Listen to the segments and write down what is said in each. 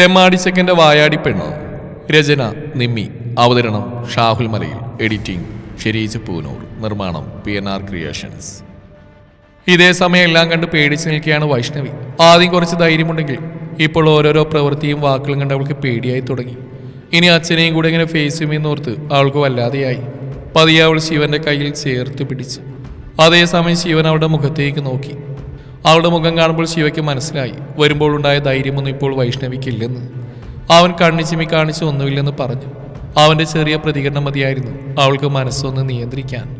തെമ്മാടിച്ചക്കന്റെ വായാടി പെണ്ണ്? രചന നിമ്മി. അവതരണം ഷാഹുൽ മലയിൽ. എഡിറ്റിംഗ് ഷെരീജ് പൂനൂർ. നിർമ്മാണം പി എൻ ആർ ക്രിയേഷൻസ്. ഇതേ സമയം എല്ലാം കണ്ട് പേടിച്ച് നിൽക്കുകയാണ് വൈഷ്ണവി. ആദ്യം കുറച്ച് ധൈര്യമുണ്ടെങ്കിൽ ഇപ്പോൾ ഓരോരോ പ്രവൃത്തിയും വാക്കുകളും കണ്ട് അവൾക്ക് പേടിയായി തുടങ്ങി. ഇനി അച്ഛനെയും കൂടെ ഇങ്ങനെ ഫേസ് ചെയ്യുമെന്നോർത്ത് അവൾക്ക് വല്ലാതെയായി. പതിയെ അവൾ ശിവന്റെ കയ്യിൽ ചേർത്ത് പിടിച്ചു. അതേസമയം ശിവൻ അവളുടെ മുഖത്തേക്ക് നോക്കി. അവളുടെ മുഖം കാണുമ്പോൾ ശിവയ്ക്ക് മനസ്സിലായി. വരുമ്പോൾ ഉണ്ടായ ധൈര്യമൊന്നും ഇപ്പോൾ വൈഷ്ണവിക്കില്ലെന്ന്. അവൻ കണ്ണിച്ചിമി കാണിച്ച് ഒന്നുമില്ലെന്ന് പറഞ്ഞു. അവന്റെ ചെറിയ പ്രതികരണം മതിയായിരുന്നു. അവൾക്ക് മനസ്സൊന്ന് നിയന്ത്രിക്കാൻ.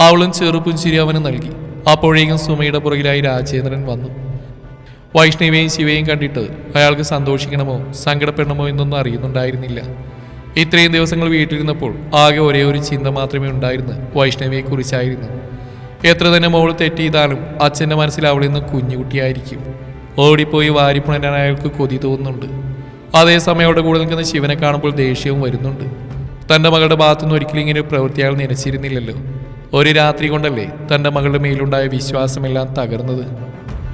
അവളും ചെറുപുഞ്ചിരി അവന് നൽകി. അപ്പോഴേക്കും സുമയുടെ പുറകിലായി രാജേന്ദ്രൻ വന്നു. വൈഷ്ണവിയെയും ശിവയും കണ്ടിട്ട് അയാൾക്ക് സന്തോഷിക്കണമോ സങ്കടപ്പെടണമോ എന്നൊന്നും അറിയുന്നുണ്ടായിരുന്നില്ല. ഇത്രയും ദിവസങ്ങൾ വീട്ടിലിരുന്നപ്പോൾ ആകെ ഒരേ ഒരു ചിന്ത മാത്രമേ ഉണ്ടായിരുന്നു വൈഷ്ണവിയെ കുറിച്ചായിരുന്നു എത്ര തന്നെ മോൾ തെറ്റിയതാലും അച്ഛന്റെ മനസ്സിൽ അവളിൽ നിന്ന് കുഞ്ഞുകുട്ടിയായിരിക്കും. ഓടിപ്പോയി വാരിപ്പുണരാൻ അയാൾക്ക് കൊതി തോന്നുന്നുണ്ട്. അതേസമയം അവിടെ കൂടെ നിൽക്കുന്ന ശിവനെ കാണുമ്പോൾ ദേഷ്യവും വരുന്നുണ്ട്. തന്റെ മകളുടെ ഭാഗത്തുനിന്ന് ഒരിക്കലും ഇങ്ങനെ പ്രവൃത്തി അയാൾ നനച്ചിരുന്നില്ലല്ലോ. ഒരു രാത്രി കൊണ്ടല്ലേ തന്റെ മകളുടെ മേലുണ്ടായ വിശ്വാസമെല്ലാം തകർന്നത്.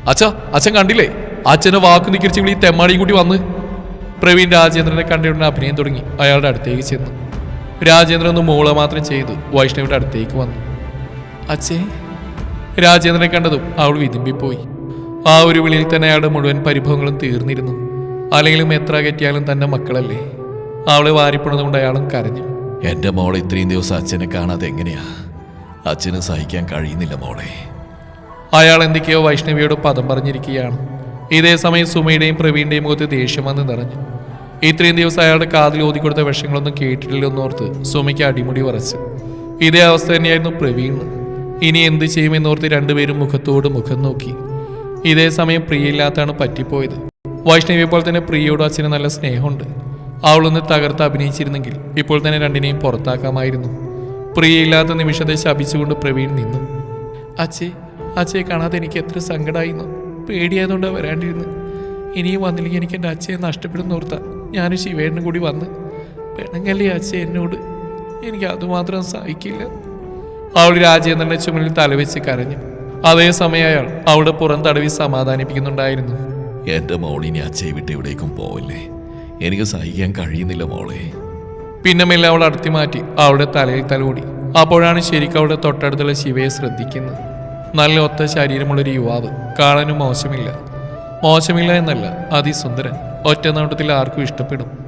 അച്ഛ അച്ഛൻ കണ്ടില്ലേ? അച്ഛനെ വാക്കു നിക്കിരിച്ച് വിളി തെമ്മാടിയും കൂടി വന്ന്. പ്രവീൺ രാജേന്ദ്രനെ കണ്ടിട്ട് അഭിനയം തുടങ്ങി. അയാളുടെ അടുത്തേക്ക് ചെന്നു. രാജേന്ദ്രൻ ഒന്ന് മൂള മാത്രം ചെയ്തു വൈഷ്ണവിയുടെ അടുത്തേക്ക് വന്നു. അച്ഛേ രാജേന്ദ്രനെ കണ്ടതും അവൾ വിതുമ്പിപ്പോയി. ആ ഒരു വിളിയിൽ തന്നെ അയാളുടെ മുഴുവൻ പരിഭവങ്ങളും തീർന്നിരുന്നു. അല്ലെങ്കിലും എത്ര കെറ്റിയാലും തന്റെ മക്കളല്ലേ? അവളെ വാരിപ്പുണതുകൊണ്ട് അയാളും കരഞ്ഞു. എന്റെ മോളെ ഇത്രയും ദിവസം അച്ഛനെ കാണാതെ എങ്ങനെയാ? അച്ഛന് സഹിക്കാൻ കഴിയുന്നില്ല മോളെ. അയാൾ എന്തൊക്കെയോ വൈഷ്ണവിയോട് പദം പറഞ്ഞിരിക്കുകയാണ്. ഇതേ സമയം സുമയുടെയും പ്രവീണിന്റെയും മുഖത്ത് ദേഷ്യം വന്ന് നിറഞ്ഞു. ഇത്രയും ദിവസം അയാളുടെ കാതിൽ ഓതിക്കൊടുത്ത വിഷങ്ങളൊന്നും കേട്ടിട്ടില്ലെന്നോർത്ത് സുമയ്ക്ക് അടിമുടി വറച്ചു ഇതേ അവസ്ഥ തന്നെയായിരുന്നു പ്രവീണ് ഇനി എന്ത് ചെയ്യുമെന്നോർത്ത് രണ്ടുപേരും മുഖത്തോട് മുഖം നോക്കി. ഇതേ സമയം പ്രിയയില്ലാത്താണ് പറ്റിപ്പോയത്. വൈഷ്ണവിയെ പോലെ തന്നെ പ്രിയയോട് അച്ഛന് നല്ല സ്നേഹമുണ്ട്. അവളൊന്ന് തകർത്ത് അഭിനയിച്ചിരുന്നെങ്കിൽ ഇപ്പോൾ തന്നെ രണ്ടിനെയും പുറത്താക്കാമായിരുന്നു. പ്രിയയില്ലാത്ത നിമിഷത്തെ ശപിച്ചുകൊണ്ട് പ്രവീൺ നിന്നു. അച്ഛേ അച്ഛയെ കാണാതെ എനിക്ക് എത്ര സങ്കടമായിരുന്നു പേടിയായതുകൊണ്ട് വരാണ്ടിരുന്നു. ഇനിയും വന്നില്ലെങ്കിൽ എനിക്ക് എന്റെ അച്ഛയെ നഷ്ടപ്പെടുന്ന ഓർത്ത ഞാനും ശിവേണ്ണും കൂടി വന്ന്. പെണങ്ങല്ലേ അച്ഛ എന്നോട്? എനിക്ക് അതുമാത്രം സഹിക്കില്ല. അവൾ രാജേന്ദ്രന്റെ ചുമലിൽ തലവെച്ച് കരഞ്ഞു. അതേസമയം അയാൾ അവളുടെ പുറം തടവി സമാധാനിപ്പിക്കുന്നുണ്ടായിരുന്നു. എന്റെ മോളിനി അച്ഛയെ വിട്ട് എവിടേക്കും പോവല്ലേ? എനിക്ക് സഹിക്കാൻ കഴിയുന്നില്ല മോളെ. പിന്നെ മെല്ലെ അവൾ അടുത്തി മാറ്റി അവളുടെ തലയിൽ തലോടി. അപ്പോഴാണ് ശരിക്കും അവളുടെ തൊട്ടടുത്തുള്ള ശിവയെ ശ്രദ്ധിക്കുന്നത്. നല്ല ഒത്ത ശരീരമുള്ളൊരു യുവാവ്. കാണാനും മോശമില്ല. മോശമില്ല എന്നല്ല അതിസുന്ദരൻ. ഒറ്റ നോട്ടത്തിൽ ആർക്കും ഇഷ്ടപ്പെടും.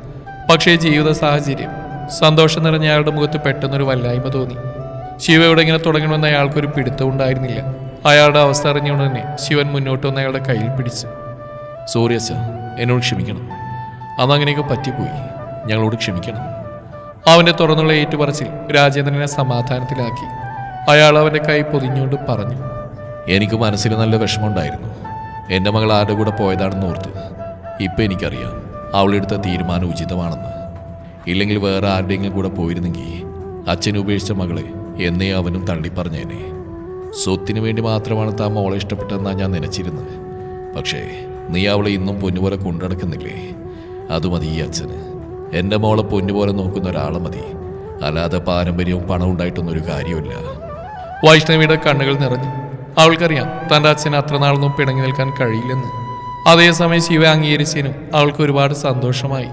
പക്ഷേ ജീവിത സാഹചര്യം. സന്തോഷം നിറഞ്ഞ അയാളുടെ മുഖത്ത് പെട്ടെന്നൊരു വല്ലായ്മ തോന്നി. ശിവ ഇവിടെ ഇങ്ങനെ തുടങ്ങണമെന്ന് അയാൾക്കൊരു പിടുത്തം ഉണ്ടായിരുന്നില്ല. അയാളുടെ അവസ്ഥ അറിഞ്ഞുകൊണ്ട് തന്നെ ശിവൻ മുന്നോട്ട് വന്ന് അയാളുടെ കയ്യിൽ പിടിച്ചു സോറി അച്ഛ എന്നോട് ക്ഷമിക്കണം. അന്ന് അങ്ങനെയൊക്കെ പറ്റിപ്പോയി. ഞങ്ങളോട് ക്ഷമിക്കണം. അവന്റെ തുറന്നുള്ള ഏറ്റുപറച്ചിൽ രാജേന്ദ്രനെ സമാധാനത്തിലാക്കി. അയാൾ അവന്റെ കൈ പൊതിഞ്ഞുകൊണ്ട് പറഞ്ഞു എനിക്ക് മനസ്സിൽ നല്ല വിഷമമുണ്ടായിരുന്നു. എന്റെ മകൾ ആരുടെ കൂടെ പോയതാണെന്ന് ഓർത്ത് ഇപ്പം എനിക്കറിയാം. അവളെടുത്ത തീരുമാനം ഉചിതമാണെന്ന്. ഇല്ലെങ്കിൽ വേറെ ആരുടെയെങ്കിലും കൂടെ പോയിരുന്നെങ്കിൽ അച്ഛൻ ഉപേക്ഷിച്ച മകളെ എന്നേ അവനും തള്ളി തള്ളിപ്പറഞ്ഞേനെ സ്വത്തിനു വേണ്ടി മാത്രമാണ് താൻ മോളെ ഇഷ്ടപ്പെട്ടതെന്നാണ് ഞാൻ നനച്ചിരുന്നത്. പക്ഷേ നീ അവളെ ഇന്നും പൊന്നുപോലെ കൊണ്ടുനടക്കുന്നില്ലേ അത് മതി ഈ അച്ഛന്. എന്റെ മോളെ പൊന്നുപോലെ നോക്കുന്ന ഒരാളെ മതി. അല്ലാതെ പാരമ്പര്യവും പണവും ഉണ്ടായിട്ടൊന്നും ഒരു കാര്യമില്ല വൈഷ്ണവിയുടെ കണ്ണുകൾ നിറഞ്ഞു. അവൾക്കറിയാം തന്റെ അച്ഛന് അത്ര നാളൊന്നും പിണങ്ങി നിൽക്കാൻ കഴിയില്ലെന്ന്. അതേസമയം ശിവ അംഗീകരിച്ചതിനും അവൾക്ക് ഒരുപാട് സന്തോഷമായി.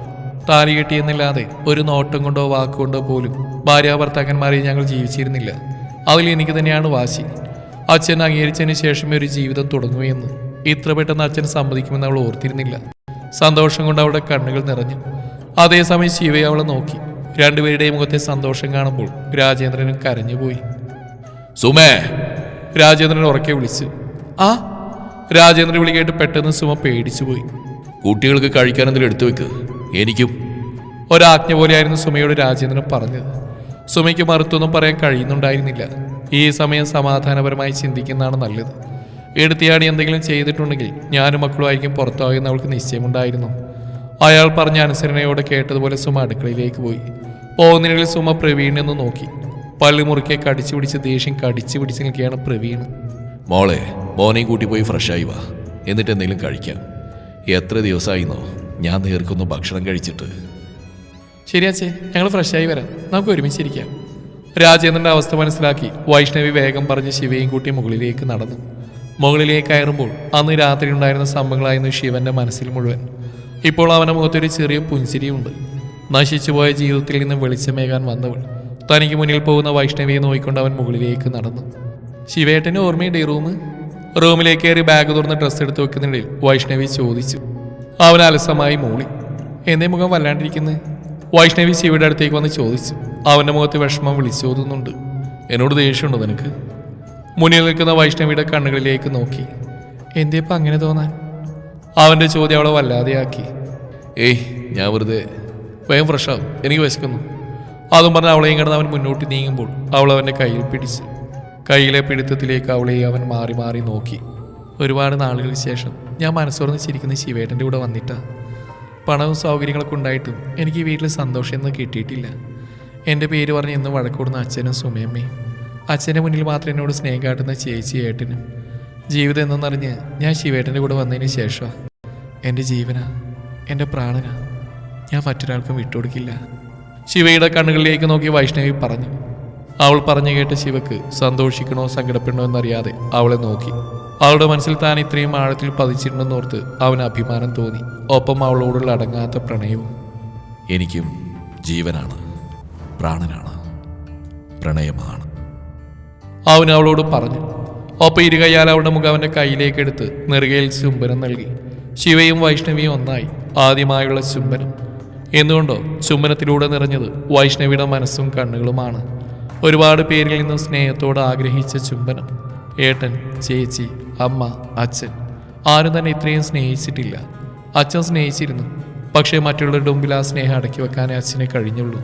താലി കെട്ടിയെന്നില്ലാതെ ഒരു നോട്ടം കൊണ്ടോ വാക്കുകൊണ്ടോ പോലും ഭാര്യ ഭർത്താക്കന്മാരെ ഞങ്ങൾ ജീവിച്ചിരുന്നില്ല. അതിൽ എനിക്ക് തന്നെയാണ് വാശി. അച്ഛൻ അംഗീകരിച്ചതിന് ശേഷമേ ഒരു ജീവിതം തുടങ്ങുകയെന്ന് ഇത്ര പെട്ടെന്ന് അച്ഛൻ സമ്മതിക്കുമെന്ന് അവൾ ഓർത്തിരുന്നില്ല. സന്തോഷം കൊണ്ട് അവളുടെ കണ്ണുകൾ നിറഞ്ഞു. അതേസമയം ശിവയെ അവളെ നോക്കി. രണ്ടുപേരുടെയും മുഖത്തെ സന്തോഷം കാണുമ്പോൾ രാജേന്ദ്രനും കരഞ്ഞുപോയി. സുമേ! രാജേന്ദ്രൻ ഉറക്കെ വിളിച്ചു. ആ? രാജേന്ദ്രൻ വിളി കേട്ട് പെട്ടെന്ന് സുമ പേടിച്ചുപോയി. കുട്ടികൾക്ക് കഴിക്കാൻ എന്തെങ്കിലും എടുത്തു വെക്ക് എനിക്കും. ഒരാജ്ഞ പോലെയായിരുന്നു സുമയോട് രാജേന്ദ്രൻ പറഞ്ഞത്. സുമയ്ക്ക് മറുത്തൊന്നും പറയാൻ കഴിയുന്നുണ്ടായിരുന്നില്ല. ഈ സമയം സമാധാനപരമായി ചിന്തിക്കുന്നതാണ് നല്ലത്. എടുത്തിയാടി എന്തെങ്കിലും ചെയ്തിട്ടുണ്ടെങ്കിൽ ഞാനും മക്കളുമായിരിക്കും പുറത്താകുമെന്ന് അവൾക്ക് നിശ്ചയമുണ്ടായിരുന്നു. അയാൾ പറഞ്ഞ അനുസരണയോടെ കേട്ടതുപോലെ സുമ അടുക്കളയിലേക്ക് പോയി. പോകുന്നതിനിടയിൽ സുമ പ്രവീണെന്ന് നോക്കി. പല്ല് മുറുക്കെ കടിച്ചു പിടിച്ച് ദേഷ്യം കടിച്ചു പിടിച്ച് നിൽക്കുകയാണ് പ്രവീണ് മോളെ മോനെയും കൂട്ടി പോയി ഫ്രഷായി വാ. എന്നിട്ട് എന്തെങ്കിലും കഴിക്കാം. എത്ര ദിവസമായിന്നോ? ഞാൻ നേർക്കുന്നു ഭക്ഷണം കഴിച്ചിട്ട്. ശരിയാച്ചേ ഞങ്ങൾ ഫ്രഷായി വരാം. നമുക്ക് ഒരുമിച്ചിരിക്കാം രാജേന്ദ്രന്റെ അവസ്ഥ മനസ്സിലാക്കി വൈഷ്ണവി വേഗം പറഞ്ഞ് ശിവയും കൂട്ടി മുകളിലേക്ക് നടന്നു. മുകളിലേക്ക് കയറുമ്പോൾ അന്ന് രാത്രി ഉണ്ടായിരുന്ന സംഭവങ്ങളായിരുന്നു ശിവന്റെ മനസ്സിൽ മുഴുവൻ. ഇപ്പോൾ അവന്റെ മുഖത്തൊരു ചെറിയ പുഞ്ചിരിയുണ്ട്. നശിച്ചുപോയ ജീവിതത്തിൽ നിന്ന് വെളിച്ചമേകാൻ വന്നവൾ. തനിക്ക് മുന്നിൽ പോകുന്ന വൈഷ്ണവിയെ നോക്കിക്കൊണ്ട് അവൻ മുകളിലേക്ക് നടന്നു. ശിവേട്ടന് ഓർമ്മയുണ്ട് ഈ റൂം റൂമിലേക്ക് കയറി ബാഗ് തുറന്ന് ഡ്രസ്സ് എടുത്ത് വെക്കുന്നിടയിൽ വൈഷ്ണവി ചോദിച്ചു. അവൻ അലസമായി മൂളി. എന്നെ മുഖം വല്ലാണ്ടിരിക്കുന്നത് വൈഷ്ണവി ശിവയുടെ അടുത്തേക്ക് വന്ന് ചോദിച്ചു. അവന്റെ മുഖത്ത് വിഷമം വിളിച്ചോതുന്നുണ്ട്. എന്നോട് ദേഷ്യമുണ്ടോ നിനക്ക്? മുന്നിൽ നിൽക്കുന്ന വൈഷ്ണവിയുടെ കണ്ണുകളിലേക്ക് നോക്കി. എന്തേ ഇപ്പം അങ്ങനെ തോന്നാൻ? അവന്റെ ചോദ്യം അവളെ വല്ലാതെയാക്കി. ഏയ് ഞാൻ വെറുതെ വേഗം ഫ്രഷാവും എനിക്ക് വിശക്കുന്നു. അതും പറഞ്ഞ് അവളെയും കിടന്ന് അവൻ മുന്നോട്ട് നീങ്ങുമ്പോൾ അവൾ അവന്റെ കയ്യിൽ പിടിച്ച്. കയ്യിലെ പിടുത്തത്തിലേക്ക് അവളെ അവൻ മാറി മാറി നോക്കി. ഒരുപാട് നാളുകൾക്ക് ശേഷം ഞാൻ മനസ്സോർന്ന് ചിരിക്കുന്ന ശിവേട്ടന്റെ കൂടെ വന്നിട്ടാണ് പണവും സൗകര്യങ്ങളൊക്കെ ഉണ്ടായിട്ടും എനിക്ക് വീട്ടിൽ സന്തോഷമൊന്നും കിട്ടിയിട്ടില്ല. എന്റെ പേര് പറഞ്ഞ് ഇന്ന് വഴക്കൂടുന്ന അച്ഛനും സുമയമ്മയും അച്ഛന്റെ മുന്നിൽ മാത്രം എന്നോട് സ്നേഹം കാട്ടുന്ന ചേച്ചി ഏട്ടനും. ജീവിതം എന്തെന്നറിഞ്ഞ് ഞാൻ ശിവേട്ടന്റെ കൂടെ വന്നതിന് ശേഷമാണ് എന്റെ ജീവനാ എന്റെ പ്രാണന. ഞാൻ മറ്റൊരാൾക്കും വിട്ടുകൊടുക്കില്ല. ശിവയുടെ കണ്ണുകളിലേക്ക് നോക്കി വൈഷ്ണവി പറഞ്ഞു. അവൾ പറഞ്ഞു കേട്ട ശിവക്ക് സന്തോഷിക്കണോ സങ്കടപ്പെടണോ എന്നറിയാതെ അവളെ നോക്കി. അവളുടെ മനസ്സിൽ താൻ ഇത്രയും ആഴത്തിൽ പതിച്ചിട്ടുണ്ടെന്നോർത്ത് അവന് അഭിമാനം തോന്നി. ഒപ്പം അവളോടുള്ള അടങ്ങാത്ത പ്രണയവും എനിക്കും ജീവനാണ് പ്രാണനാണ് പ്രണയമാണ്. അവൻ അവളോട് പറഞ്ഞു. ഒപ്പം ഇരുകയ്യാൽ അവളുടെ മുഖം അവന്റെ കയ്യിലേക്കെടുത്ത് നെറുകയിൽ ചുംബനം നൽകി. ശിവയും വൈഷ്ണവിയും ഒന്നായി. ആദ്യമായുള്ള ചുംബനം. എന്തുകൊണ്ടോ ചുംബനത്തിലൂടെ നിറഞ്ഞത് വൈഷ്ണവിയുടെ മനസ്സും കണ്ണുകളുമാണ്. ഒരുപാട് പേരിൽ നിന്നും സ്നേഹത്തോട് ആഗ്രഹിച്ച ചുംബനം. ഏട്ടൻ ചേച്ചി അമ്മ അച്ഛൻ. ആരും തന്നെ ഇത്രയും സ്നേഹിച്ചിട്ടില്ല. അച്ഛൻ സ്നേഹിച്ചിരുന്നു. പക്ഷേ മറ്റുള്ളവരുടെ മുമ്പിൽ ആ സ്നേഹം അടക്കി വെക്കാനേ അച്ഛനെ കഴിഞ്ഞുള്ളൂ.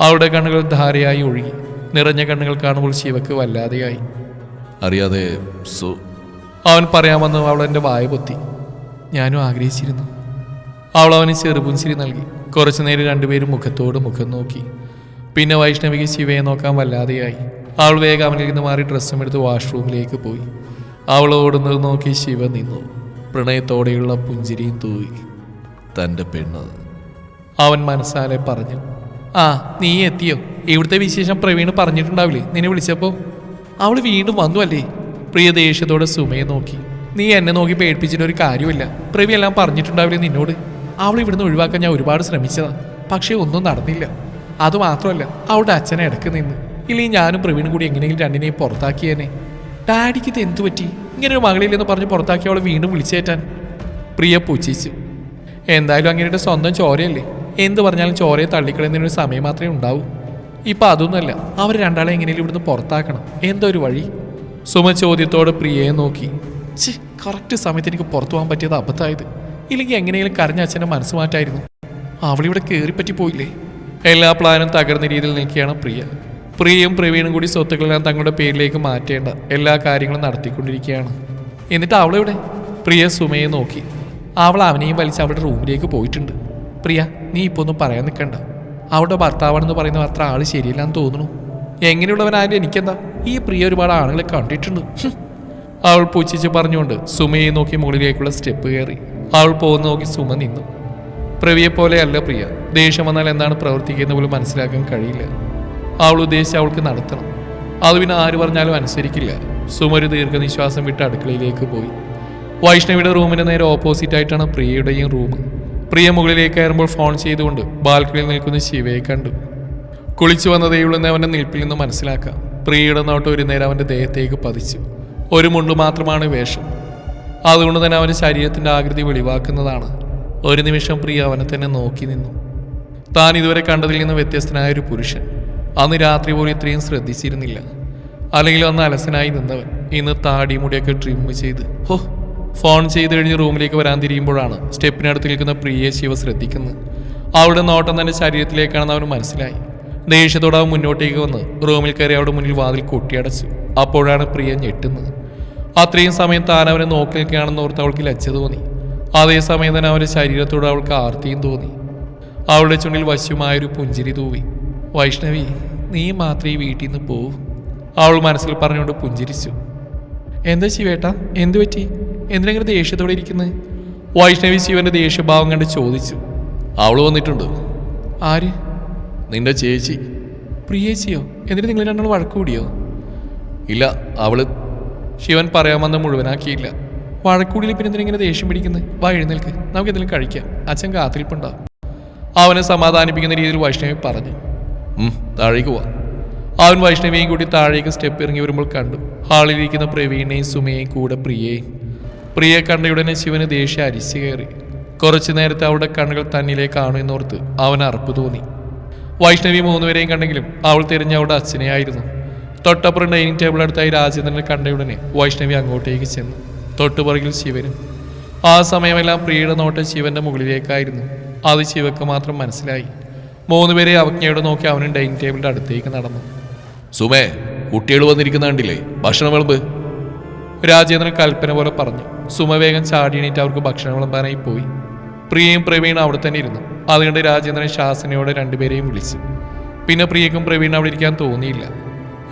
അവളുടെ കണ്ണുകൾ ധാരയായി ഒഴുകി. നിറഞ്ഞ കണ്ണുകൾ കാണുമ്പോൾ ശിവക്ക് വല്ലാതെയായി. അറിയാതെ സു അവൻ പറയാമെന്ന് അവൾ എന്റെ വായ പൊത്തി. ഞാനും ആഗ്രഹിച്ചിരുന്നു. അവൾ അവന് ചെറുപുഞ്ചിരി നൽകി. കുറച്ചു നേരം രണ്ടുപേരും മുഖത്തോട് മുഖം നോക്കി. പിന്നെ വൈഷ്ണവിക്ക് ശിവയെ നോക്കാൻ വല്ലാതെയായി. അവൾ വേഗം അവനിൽ നിന്ന് മാറി ഡ്രസ്സും എടുത്ത് വാഷ്റൂമിലേക്ക് പോയി. അവൾ ഓടുന്നത് നോക്കി ശിവ നിന്നു. പ്രണയത്തോടെയുള്ള പുഞ്ചിരിയും തൂവി. തന്റെ പെണ്ണ്. അവൻ മനസ്സാലെ പറഞ്ഞു ആ നീ എത്തിയോ? ഇവിടുത്തെ വിശേഷം പ്രവീൺ പറഞ്ഞിട്ടുണ്ടാവില്ലേ? നിന്നെ വിളിച്ചപ്പോൾ അവൾ വീണ്ടും വന്നു അല്ലേ? പ്രിയ ദേഷ്യത്തോടെ സുമയെ നോക്കി. നീ എന്നെ നോക്കി പേടിപ്പിച്ചിട്ട് ഒരു കാര്യമില്ല പ്രവി എല്ലാം പറഞ്ഞിട്ടുണ്ടാവില്ലേ നിന്നോട്? അവൾ ഇവിടുന്ന് ഒഴിവാക്കാൻ ഞാൻ ഒരുപാട് ശ്രമിച്ചതാ. പക്ഷേ ഒന്നും നടന്നില്ല. അതുമാത്രമല്ല അവളുടെ അച്ഛനെ ഇടയ്ക്ക് നിന്ന്. ഇല്ലെങ്കിൽ ഞാനും പ്രവീണും കൂടി എങ്ങനെയെങ്കിലും രണ്ടിനെയും പുറത്താക്കിയേനെ. ഡാഡിക്ക് ഇത് എന്തു പറ്റി? ഇങ്ങനെ ഒരു മകളില്ലെന്ന് പറഞ്ഞ് പുറത്താക്കി അവളെ വീണ്ടും വിളിച്ചേറ്റാൻ പ്രിയ പൂച്ചിച്ചു. എന്തായാലും അങ്ങനെയുടെ സ്വന്തം ചോരയല്ലേ? എന്ത് പറഞ്ഞാലും ചോരയെ തള്ളിക്കളയുന്നതിനൊരു സമയം മാത്രമേ ഉണ്ടാവൂ. ഇപ്പം അതൊന്നുമല്ല അവർ രണ്ടാളെ എങ്ങനെയും ഇവിടുന്ന് പുറത്താക്കണം. എന്തോ ഒരു വഴി? സുമ ചോദ്യത്തോടെ പ്രിയയെ നോക്കി. ചി കറക്റ്റ് സമയത്ത് എനിക്ക് പുറത്തു പോകാൻ പറ്റിയത് അബദ്ധമായത്. ഇല്ലെങ്കിൽ എങ്ങനെയെങ്കിലും കരഞ്ഞ അച്ഛന്റെ മനസ്സ് മാറ്റായിരുന്നു. അവളിവിടെ കയറിപ്പറ്റി പോയില്ലേ? എല്ലാ പ്ലാനും തകർന്ന രീതിയിൽ നിൽക്കുകയാണ് പ്രിയ. പ്രിയയും പ്രവീണും കൂടി സ്വത്തുക്കളെല്ലാം തങ്ങളുടെ പേരിലേക്ക് മാറ്റേണ്ട എല്ലാ കാര്യങ്ങളും നടത്തിക്കൊണ്ടിരിക്കുകയാണ്. എന്നിട്ട് അവളെവിടെ? പ്രിയ സുമയെ നോക്കി. അവൾ അവനെയും വലിച്ച് അവളുടെ റൂമിലേക്ക് പോയിട്ടുണ്ട്. പ്രിയ നീ ഇപ്പോൾ ഒന്നും പറയാൻ നിൽക്കണ്ട അവളുടെ ഭർത്താവാണെന്ന് പറയുന്ന അത്ര ആൾ ശരിയില്ലാന്ന് തോന്നുന്നു. എങ്ങനെയുള്ളവനായാലും എനിക്കെന്താ? ഈ പ്രിയ ഒരുപാട് ആളുകളെ കണ്ടിട്ടുണ്ട്. അവൾ പൂച്ചിച്ച് പറഞ്ഞുകൊണ്ട് സുമയെ നോക്കി മുകളിലേക്കുള്ള സ്റ്റെപ്പ് കയറി. അവൾ പോകുന്ന നോക്കി സുമ നിന്നു. പ്രവിയെ പോലെയല്ല പ്രിയ. ദേഷ്യം വന്നാൽ എന്താണ് പ്രവർത്തിക്കുന്നത് പോലും മനസ്സിലാക്കാൻ കഴിയില്ല. അവൾ ഉദ്ദേശിച്ച് അവൾക്ക് നടത്തണം. അത് പിന്നെ ആര് പറഞ്ഞാലും അനുസരിക്കില്ല. സുമ ഒരു ദീർഘനിശ്വാസം വിട്ട് അടുക്കളയിലേക്ക് പോയി. വൈഷ്ണവിയുടെ റൂമിന് നേരെ ഓപ്പോസിറ്റ് ആയിട്ടാണ് പ്രിയയുടെയും റൂം പ്രിയ മുകളിലേക്ക് കയറുമ്പോൾ ഫോൺ ചെയ്തുകൊണ്ട് ബാൽക്കണിയിൽ നിൽക്കുന്ന ശിവയെ കണ്ടു. കുളിച്ചു വന്നതേയുള്ളെന്ന് അവന്റെ നിൽപ്പിൽ നിന്ന് മനസ്സിലാക്കാം. പ്രിയയുടെ നോട്ട് ഒരു നേരം അവന്റെ ദേഹത്തേക്ക് പതിച്ചു. ഒരു മുണ്ട് മാത്രമാണ് വേഷം. അതുകൊണ്ട് തന്നെ അവന്റെ ശരീരത്തിന്റെ ആകൃതി വെളിവാക്കുന്നതാണ്. ഒരു നിമിഷം പ്രിയ അവനെ തന്നെ നോക്കി നിന്നു. താൻ ഇതുവരെ കണ്ടതിൽ നിന്ന് വ്യത്യസ്തനായ ഒരു പുരുഷൻ. അന്ന് രാത്രി പോലും ഇത്രയും ശ്രദ്ധിച്ചിരുന്നില്ല. അല്ലെങ്കിൽ അന്ന് അലസനായി നിന്നവൻ ഇന്ന് താടി മുടിയൊക്കെ ട്രിം ചെയ്ത് ഹോ ഫോൺ ചെയ്ത് കഴിഞ്ഞ് റൂമിലേക്ക് വരാൻ തിരിയുമ്പോഴാണ് സ്റ്റെപ്പിനടുത്ത് നിൽക്കുന്ന പ്രിയയെ ശിവ ശ്രദ്ധിക്കുന്നത്. അവളുടെ നോട്ടം തന്നെ ശരീരത്തിലേക്കാണെന്ന് അവന് മനസ്സിലായി. ദേഷ്യത്തോടെ അവൻ മുന്നോട്ടേക്ക് വന്ന് റൂമിൽ കയറി അവളുടെ മുന്നിൽ വാതിൽ കൊട്ടിയടച്ചു. അപ്പോഴാണ് പ്രിയ ഞെട്ടുന്നത്. അത്രയും സമയം താൻ അവനെ നോക്കി നിൽക്കുകയാണെന്ന് ഓർത്ത് അവൾക്ക് ലജ്ജ തോന്നി. അതേസമയം തന്നെ അവന്റെ ശരീരത്തോട് അവൾക്ക് ആർത്തിയും തോന്നി. അവളുടെ ചുണ്ടിൽ വശ്യമായൊരു പുഞ്ചിരി തൂവി. വൈഷ്ണവി നീ മാത്രമേ വീട്ടിൽ നിന്ന് പോവൂ അവൾ മനസ്സിൽ പറഞ്ഞുകൊണ്ട് പുഞ്ചിരിച്ചു. എന്താ ശിവേട്ടാ? എന്തു പറ്റി? എന്തിനെങ്ങനെ ദേഷ്യത്തോടെ ഇരിക്കുന്നത് വൈഷ്ണവി ശിവന്റെ ദേഷ്യഭാവം കണ്ട് ചോദിച്ചു. അവൾ വന്നിട്ടുണ്ട്. ആര്? നിന്റെ ചേച്ചി. പ്രിയേച്ചിയോ എന്നിട്ട് നിങ്ങൾ രണ്ടാൾ വഴക്ക് കൂടിയോ? ഇല്ല അവൾ. ശിവൻ പറയാമെന്ന് മുഴുവനാക്കിയില്ല. വഴക്കൂടിയിൽ പിന്നെ എന്തിനെങ്ങനെ ദേഷ്യം പിടിക്കുന്നത് വാ എഴുന്നേൽക്ക്. നമുക്ക് എന്തെങ്കിലും കഴിക്കാം. അച്ഛൻ കാത്തിരിപ്പുണ്ടാവും അവനെ സമാധാനിപ്പിക്കുന്ന രീതിയിൽ വൈഷ്ണവി പറഞ്ഞു. താഴേക്ക് പോവാം. അവൻ വൈഷ്ണവിയെയും കൂടി താഴേക്ക് സ്റ്റെപ്പ് ഇറങ്ങി വരുമ്പോൾ കണ്ടു. ഹാളിലിരിക്കുന്ന പ്രവീണയും സുമയേയും കൂടെ പ്രിയയും. പ്രിയെ കണ്ടയുടനെ ശിവന് ദേഷ്യം അരിച്ചു കയറി. കുറച്ചു നേരത്തെ അവളുടെ കണ്ണുകൾ തന്നിലേക്കാണു എന്നോർത്ത് അവൻ അറപ്പ് തോന്നി. വൈഷ്ണവി മൂന്നുപേരെയും കണ്ടെങ്കിലും അവൾ തിരിഞ്ഞ അവളുടെ അച്ഛനെയായിരുന്നു തൊട്ടപ്പുറം ഡൈനിങ് ടേബിൾ അടുത്തായി രാജേന്ദ്രനെ കണ്ടയുടനെ വൈഷ്ണവി അങ്ങോട്ടേക്ക് ചെന്നു. തൊട്ടുപുറകിൽ ശിവനും. ആ സമയമെല്ലാം പ്രിയയുടെ നോട്ടം ശിവന്റെ മുകളിലേക്കായിരുന്നു. അത് ശിവക്ക് മാത്രം മനസ്സിലായി. മൂന്നുപേരെ അവജ്ഞയോട് നോക്കി അവനും ഡൈനിങ് ടേബിളിന്റെ അടുത്തേക്ക് നടന്നു. സുമേ കുട്ടികൾ വന്നിരിക്കുന്ന കണ്ടില്ലേ? ഭക്ഷണം വിളമ്പ്. രാജേന്ദ്രൻ കൽപ്പന പോലെ പറഞ്ഞു. സുമ വേഗം ചാടിയണീറ്റ് അവർക്ക് ഭക്ഷണം വിളമ്പാനായി പോയി. പ്രിയയും പ്രവീണും അവിടെ തന്നെ ഇരുന്നു. അതുകൊണ്ട് രാജേന്ദ്രൻ ശാസനയോടെ രണ്ടുപേരെയും വിളിച്ചു. പിന്നെ പ്രിയക്കും പ്രവീണും അവിടെ ഇരിക്കാൻ തോന്നിയില്ല.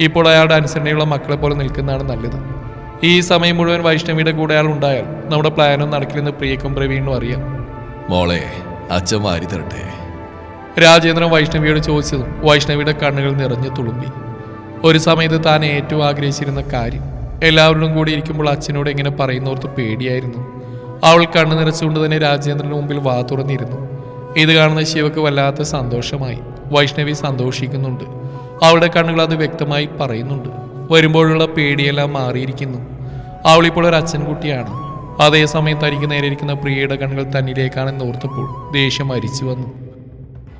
ഇപ്പോൾ അയാളുടെ അനുസരണയുള്ള മക്കളെ പോലെ നിൽക്കുന്നതാണ് നല്ലത്. ഈ സമയം മുഴുവൻ വൈഷ്ണവിയുടെ കൂടെ അയാൾ ഉണ്ടായാൽ നമ്മുടെ പ്ലാനൊന്നും നടക്കില്ലെന്ന് പ്രിയക്കും പ്രവീണും അറിയാം. മോളെ അച്ഛൻ മാരി തരട്ടെ. രാജേന്ദ്രൻ വൈഷ്ണവിയോട് ചോദിച്ചതും വൈഷ്ണവിയുടെ കണ്ണുകൾ നിറഞ്ഞു തുളുമ്പി. ഒരു സമയത്ത് താൻ ഏറ്റവും ആഗ്രഹിച്ചിരുന്ന കാര്യം എല്ലാവരോടും കൂടി ഇരിക്കുമ്പോൾ അച്ഛനോട് എങ്ങനെ പറയുന്നോർത്ത് പേടിയായിരുന്നു. അവൾ കണ്ണു നിറച്ചുകൊണ്ട് തന്നെ രാജേന്ദ്രന് മുമ്പിൽ വാ തുറന്നിരുന്നു. ഇത് കാണുന്ന ശിവക്ക് വല്ലാത്ത സന്തോഷമായി. വൈഷ്ണവി സന്തോഷിക്കുന്നുണ്ട്. അവളുടെ കണ്ണുകൾ അത് വ്യക്തമായി പറയുന്നുണ്ട്. വരുമ്പോഴുള്ള പേടിയെല്ലാം മാറിയിരിക്കുന്നു. അവളിപ്പോൾ ഒരു അച്ഛൻകുട്ടിയാണ്. അതേസമയം തനിക്ക് നേരെ ഇരിക്കുന്ന പ്രിയയുടെ കണ്ണുകൾ തന്നിലേക്കാണെന്ന് ഓർത്തപ്പോൾ ദേഷ്യം മരിച്ചു വന്നു.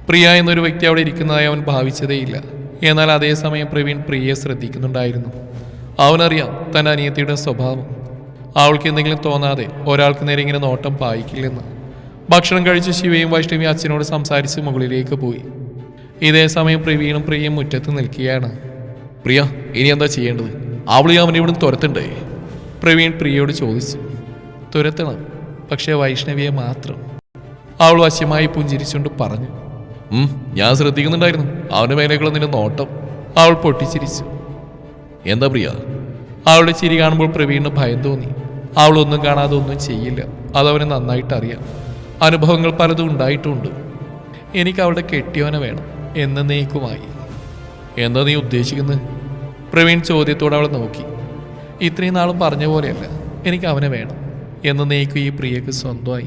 പ്രിയ എന്നൊരു വ്യക്തി അവിടെ ഇരിക്കുന്നതായി അവൻ ഭാവിച്ചതേയില്ല. എന്നാൽ അതേസമയം പ്രവീൺ പ്രിയയെ ശ്രദ്ധിക്കുന്നുണ്ടായിരുന്നു. അവനറിയാം തന്റെ അനിയത്തിയുടെ സ്വഭാവം. അവൾക്ക് എന്തെങ്കിലും തോന്നാതെ ഒരാൾക്ക് നേരെ ഇങ്ങനെ നോട്ടം പായിക്കില്ലെന്ന്. ഭക്ഷണം കഴിച്ച് ശിവയും വൈഷ്ണവിയും അച്ഛനോട് സംസാരിച്ച് മുകളിലേക്ക് പോയി. ഇതേ സമയം പ്രവീണും പ്രിയയും മുറ്റത്ത് നിൽക്കുകയാണ്. പ്രിയ ഇനി എന്താ ചെയ്യേണ്ടത്? അവളെ അവനെ ഇവിടുന്ന് തുരത്തണ്ടേ? പ്രവീൺ പ്രിയയോട് ചോദിച്ചു. തുരത്തണം പക്ഷേ വൈഷ്ണവിയെ മാത്രം. അവൾ വശ്യമായി പുഞ്ചിരിച്ചുകൊണ്ട് പറഞ്ഞു. ഞാൻ ശ്രദ്ധിക്കുന്നുണ്ടായിരുന്നു. അവന്റെ മേലേക്കുള്ള നിന്റെ നോട്ടം. അവൾ പൊട്ടിച്ചിരിച്ചു. എന്താ പ്രിയ? അവളുടെ ചിരി കാണുമ്പോൾ പ്രവീണിന് ഭയം തോന്നി. അവളൊന്നും കാണാതെ ഒന്നും ചെയ്യില്ല. അതവന് നന്നായിട്ട് അറിയാം. അനുഭവങ്ങൾ പലതും ഉണ്ടായിട്ടുണ്ട്. എനിക്ക് അവളുടെ കെട്ടിയവനെ വേണം എന്ന് നീക്കുമായി. എന്താ നീ ഉദ്ദേശിക്കുന്നത്? പ്രവീൺ ചോദ്യത്തോടെ അവളെ നോക്കി. ഇത്രയും നാളും പറഞ്ഞ പോലെയല്ല. എനിക്ക് അവനെ വേണം എന്ന് നീക്കു ഈ പ്രിയക്ക് സ്വന്തമായി.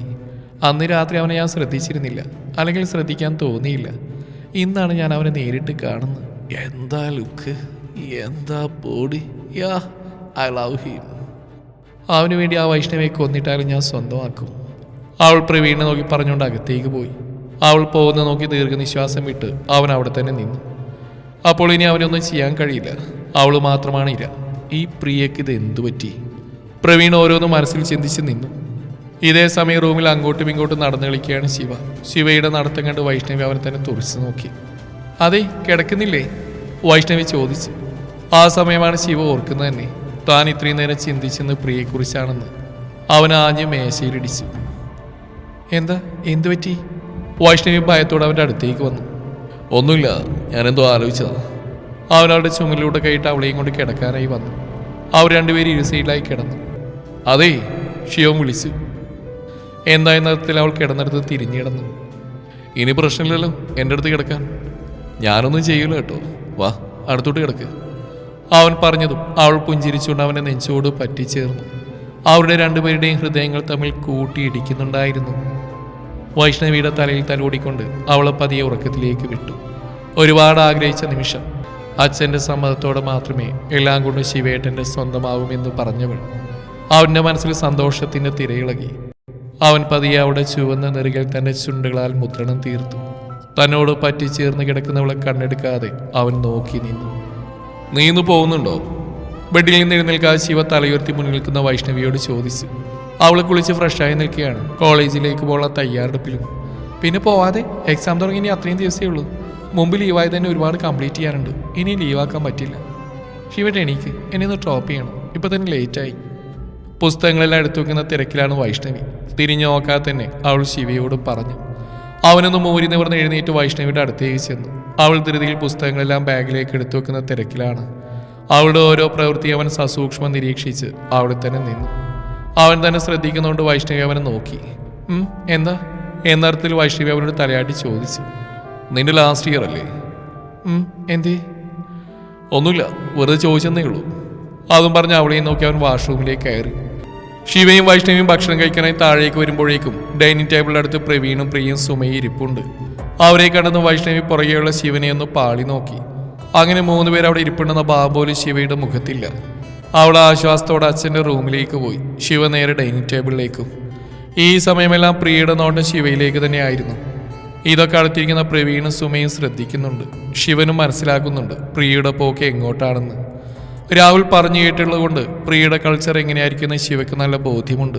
അന്ന് രാത്രി അവനെ ഞാൻ ശ്രദ്ധിച്ചിരുന്നില്ല. അല്ലെങ്കിൽ ശ്രദ്ധിക്കാൻ തോന്നിയില്ല. ഇന്നാണ് ഞാൻ അവനെ നേരിട്ട് കാണുന്നത്. എന്താ ലുക്ക്? എന്താ body? Yeah I love him. അവന് വേണ്ടി ആ വൈഷ്ണവിയെ കൊന്നിട്ടാലും ഞാൻ സ്വന്തമാക്കും. അവൾ പ്രവീണിനെ നോക്കി പറഞ്ഞുകൊണ്ട് അകത്തേക്ക് പോയി. അവൾ പോകുന്ന നോക്കി ദീർഘനിശ്വാസം വിട്ട് അവൻ അവിടെ തന്നെ നിന്നു. അപ്പോൾ ഇനി അവനൊന്നും ചെയ്യാൻ കഴിയില്ല. അവൾ മാത്രമാണ് ഇര. ഈ പ്രിയക്ക് ഇത് എന്തു പറ്റി? പ്രവീൺ ഓരോന്നും മനസ്സിൽ ചിന്തിച്ച് നിന്നു. ഇതേ സമയം റൂമിൽ അങ്ങോട്ടും ഇങ്ങോട്ടും നടന്നു കളിക്കുകയാണ് ശിവ. ശിവയുടെ നടത്തം കണ്ട് വൈഷ്ണവി അവനെ തന്നെ തുറച്ചു നോക്കി. അതെ കിടക്കുന്നില്ലേ? വൈഷ്ണവി ചോദിച്ചു. ആ സമയമാണ് ശിവ ഓർക്കുന്നത് തന്നെ. താൻ ഇത്രയും നേരം ചിന്തിച്ചെന്ന് പ്രിയയെക്കുറിച്ചാണെന്ന്. അവൻ ആഞ്ഞ് മേശയിലിടിച്ചു. എന്താ? എന്തു പറ്റി? വൈഷ്ണവി ഭയത്തോടെ അവന്റെ അടുത്തേക്ക് വന്നു. ഒന്നുമില്ല ഞാനെന്തോ ആലോചിച്ചതാണ് അവനവരുടെ ചുമലിലൂടെ കൈയിട്ട് അവളെയും കൊണ്ട് കിടക്കാനായി വന്നു. അവർ രണ്ടുപേരും ഇരു സൈഡിലായി കിടന്നു. അതേ ശിവം വിളിച്ചു. എന്താ എന്ന അർത്ഥത്തിൽ അവൾ കിടന്നെടുത്ത് തിരിഞ്ഞു കിടന്നു. ഇനി പ്രശ്നമില്ലല്ലോ എന്റെ അടുത്ത് കിടക്കാൻ. ഞാനൊന്നും ചെയ്യൂല കേട്ടോ. വാ അടുത്തോട്ട് കിടക്ക്. അവൻ പറഞ്ഞതും അവൾ പുഞ്ചിരിച്ചുകൊണ്ട് അവനെ നെഞ്ചോട് പറ്റിച്ചേർന്നു. അവരുടെ രണ്ടുപേരുടെയും ഹൃദയങ്ങൾ തമ്മിൽ കൂട്ടിയിടിക്കുന്നുണ്ടായിരുന്നു. വൈഷ്ണവിയുടെ തലയിൽ തലോടിക്കൊണ്ട് അവളെ പതിയെ ഉറക്കത്തിലേക്ക് വിട്ടു. ഒരുപാട് ആഗ്രഹിച്ച നിമിഷം അച്ഛന്റെ സമ്മതത്തോടെ മാത്രമേ എല്ലാം കൊണ്ടും ശിവേട്ടന്റെ സ്വന്തമാവുമെന്ന് പറഞ്ഞവൾ അവന്റെ മനസ്സിൽ സന്തോഷത്തിന്റെ തിരയിളകി. അവൻ പതിയെ അവിടെ ചുവന്ന നെറുകൾ തന്റെ ചുണ്ടുകളാൽ മുദ്രണം തീർത്തു. തന്നോട് പറ്റിച്ചേർന്ന് കിടക്കുന്നവളെ കണ്ണെടുക്കാതെ അവൻ നോക്കി നിന്നു. നീന്നു പോകുന്നുണ്ടോ? ബെഡിൽ നിന്ന് എഴുന്നേൽക്കാതെ ശിവ തലയുയർത്തി മുന്നിൽ നിൽക്കുന്ന വൈഷ്ണവിയോട് ചോദിച്ചു. അവൾ കുളിച്ച് ഫ്രഷായി നിൽക്കുകയാണ്. കോളേജിലേക്ക് പോകാൻ തയ്യാറെടുപ്പിലും. പിന്നെ പോവാതെ എക്സാം തുടങ്ങി ഇനി അത്രയും ദിവസമേ ഉള്ളൂ. മുമ്പ് ലീവായി തന്നെ ഒരുപാട് കംപ്ലീറ്റ് ചെയ്യാറുണ്ട്. ഇനി ലീവാക്കാൻ പറ്റില്ല. ശിവട്ട് എണീക്ക്. എന്നെ ഒന്ന് ഡ്രോപ്പ് ചെയ്യണം. ഇപ്പം തന്നെ ലേറ്റായി പുസ്തകങ്ങളെല്ലാം എടുത്തു വെക്കുന്ന തിരക്കിലാണ് വൈഷ്ണവി. തിരിഞ്ഞു നോക്കാതെ തന്നെ അവൾ ശിവയോട് പറഞ്ഞു അവനൊന്ന് മൂരി നിവർന്ന് എഴുന്നേറ്റ് വൈഷ്ണവിയുടെ അടുത്തേക്ക് ചെന്നു. അവൾ ധൃതിയിൽ പുസ്തകങ്ങളെല്ലാം ബാഗിലേക്ക് എടുത്തു വെക്കുന്ന തിരക്കിലാണ്. അവളുടെ ഓരോ പ്രവൃത്തി അവൻ സസൂക്ഷ്മം നിരീക്ഷിച്ച് അവിടെ തന്നെ നിന്നു. അവൻ തന്നെ ശ്രദ്ധിക്കുന്നതുകൊണ്ട് വൈഷ്ണവി അവനെ നോക്കി. എന്താ? എന്നർത്ഥത്തിൽ വൈഷ്ണവി അവനോട് തലയാട്ടി ചോദിച്ചു നിന്റെ ലാസ്റ്റ് ഇയർ അല്ലേ? "ഉം, എന്തേ? ഒന്നുമില്ല വെറുതെ ചോദിച്ചെന്നേ ഉള്ളൂ. അതും പറഞ്ഞ് അവളെയും നോക്കി അവൻ വാഷ്റൂമിലേക്ക് കയറി. ശിവയും വൈഷ്ണവിയും ഭക്ഷണം കഴിക്കാനായി താഴേക്ക് വരുമ്പോഴേക്കും ഡൈനിങ് ടേബിളിന്റെ അടുത്ത് പ്രവീണും പ്രിയും സുമയും ഇരിപ്പുണ്ട്. അവരെ കണ്ടെന്ന് വൈഷ്ണവി പുറകെയുള്ള ശിവനെ ഒന്ന് പാളി നോക്കി. അങ്ങനെ മൂന്ന് പേർ അവിടെ ഇരിപ്പുണ്ടെന്ന ബാബോലി ശിവയുടെ മുഖത്തില്ല. അവൾ ആശ്വാസത്തോടെ അച്ഛന്റെ റൂമിലേക്ക് പോയി. ശിവ നേരെ ഡൈനിങ് ടേബിളിലേക്കും. ഈ സമയമെല്ലാം പ്രിയയുടെ നോട്ടം ശിവയിലേക്ക് തന്നെയായിരുന്നു ഇതൊക്കെ അടുത്തിരിക്കുന്ന പ്രവീണും സുമയും ശ്രദ്ധിക്കുന്നുണ്ട്. ശിവനും മനസ്സിലാക്കുന്നുണ്ട് പ്രിയയുടെ പോക്ക് എങ്ങോട്ടാണെന്ന്. രാഹുൽ പറഞ്ഞു കേട്ടുള്ളത് കൊണ്ട് പ്രിയയുടെ കൾച്ചർ എങ്ങനെയായിരിക്കുന്ന ശിവയ്ക്ക് നല്ല ബോധ്യമുണ്ട്.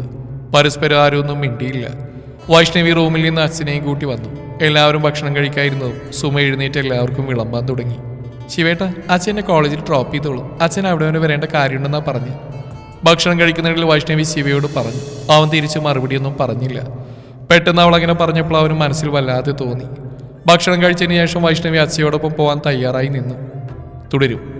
പരസ്പരം ആരും ഒന്നും മിണ്ടിയില്ല. വൈഷ്ണവി റൂമിൽ നിന്ന് അച്ഛനെയും കൂട്ടി വന്നു. എല്ലാവരും ഭക്ഷണം കഴിക്കായിരുന്നതും സുമ എഴുന്നേറ്റ് എല്ലാവർക്കും വിളമ്പാൻ തുടങ്ങി. ശിവേട്ട അച്ഛനെ കോളേജിൽ ഡ്രോപ്പ് ചെയ്തോളും. അച്ഛൻ അവിടെ വരെ വരേണ്ട കാര്യമുണ്ടെന്നാ പറഞ്ഞു. ഭക്ഷണം കഴിക്കുന്നതിൽ വൈഷ്ണവി ശിവയോട് പറഞ്ഞു. അവൻ തിരിച്ച് മറുപടിയൊന്നും പറഞ്ഞില്ല. പെട്ടെന്ന് അവൾ അങ്ങനെ പറഞ്ഞപ്പോൾ അവന് മനസ്സിൽ വല്ലാതെ തോന്നി. ഭക്ഷണം കഴിച്ചതിന് ശേഷം വൈഷ്ണവി അച്ഛയോടൊപ്പം പോകാൻ തയ്യാറായി നിന്നു. തുടരും.